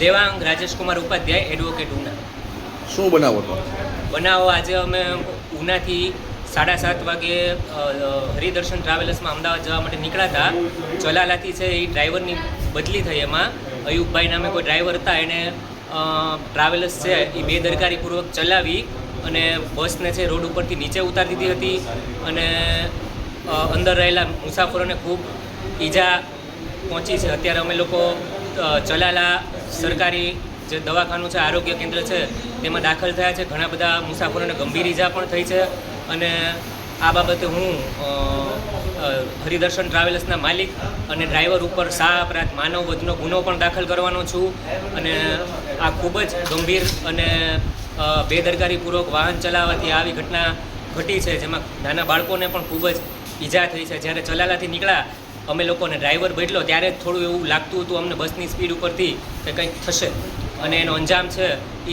Devang Rajeshkumar Upadhyay advocate Una. શું બનાવો તો? બનાવો આજે અમે ઉનાથી સાડા સાત વાગે હરિદર્શન ટ્રાવેલર્સમાં અમદાવાદ જવા માટે નીકળ્યા હતા ચલાલાથી છે એ ડ્રાઈવરની બદલી થઈ એમાં. અયુબભાઈ નામે કોઈ ડ્રાઈવર હતા એણે ટ્રાવેલર્સ છે એ બેદરકારીપૂર્વક ચલાવી અને બસને છે રોડ ઉપરથી નીચે ઉતારી દીધી હતી અને અંદર રહેલા મુસાફરોને ખૂબ ઈજા પહોંચી છે. અત્યારે અમે લોકો ચલાલા સરકારી જે દવાખાનું છે, આરોગ્ય કેન્દ્ર છે, તેમાં દાખલ થયા છે. ઘણા બધા મુસાફરોને ગંભીર ઈજા પણ થઈ છે અને આ બાબતે હું હરિદર્શન ટ્રાવેલ્સના માલિક અને ડ્રાઈવર ઉપર સા અપરાધ, માનવ વધનો ગુનો પણ દાખલ કરવાનો છું અને આ ખૂબ જ ગંભીર અને બેદરકારીપૂર્વક વાહન ચલાવવાથી આવી ઘટના ઘટી છે, જેમાં નાના બાળકોને પણ ખૂબ જ ઈજા થઈ છે. જ્યારે ચલાલાથી નીકળ્યા અમે લોકોને ડ્રાઈવર બદલો ત્યારે જ થોડું એવું લાગતું હતું અમને બસની સ્પીડ ઉપરથી કે કંઈક થશે. અને એનો અંજામ છે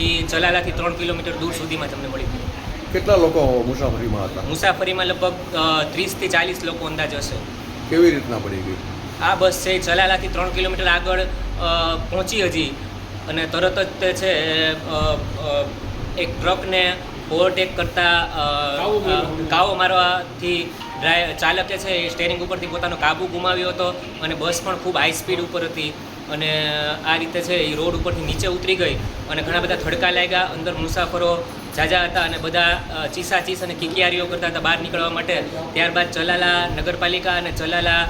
એ ચલાલાથી ત્રણ કિલોમીટર દૂર સુધીમાં તમને મળી ગયું. કેટલા લોકો મુસાફરીમાં હતા? મુસાફરીમાં લગભગ ત્રીસથી ચાલીસ લોકો અંદાજ હશે. કેવી રીતના પડી ગઈ? આ બસ છે જલાલાથી ચલાલાથી ત્રણ કિલોમીટર આગળ પહોંચી હજી. અને તરત જ તે છે એક ટ્રકને ઓવરટેક કરતા કાવો મારવાથી ડ્રાઈ ચાલકે છે એ સ્ટેરિંગ ઉપરથી પોતાનો કાબુ ગુમાવ્યો હતો અને બસ પણ ખૂબ હાઈ સ્પીડ ઉપર હતી. અને આ રીતે છે એ રોડ ઉપરથી નીચે ઉતરી ગઈ અને ઘણા બધા થડકા લાગ્યા. અંદર મુસાફરો જાજા હતા અને બધા ચીસા ચીસ અને કિકિયારીઓ કરતા હતા બહાર નીકળવા માટે. ત્યારબાદ ચલાલા નગરપાલિકા અને ચલાલા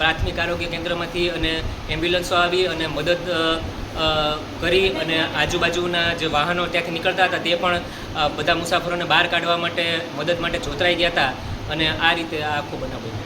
પ્રાથમિક આરોગ્ય કેન્દ્રમાંથી અને એમ્બ્યુલન્સો આવી અને મદદ કરી અને આજુબાજુના જે વાહનો ત્યાંથી નીકળતા હતા તે પણ બધા મુસાફરોને બહાર કાઢવા માટે, મદદ માટે જોતરાઈ ગયા હતા અને આ રીતે આ આખો બનાવ બન્યો.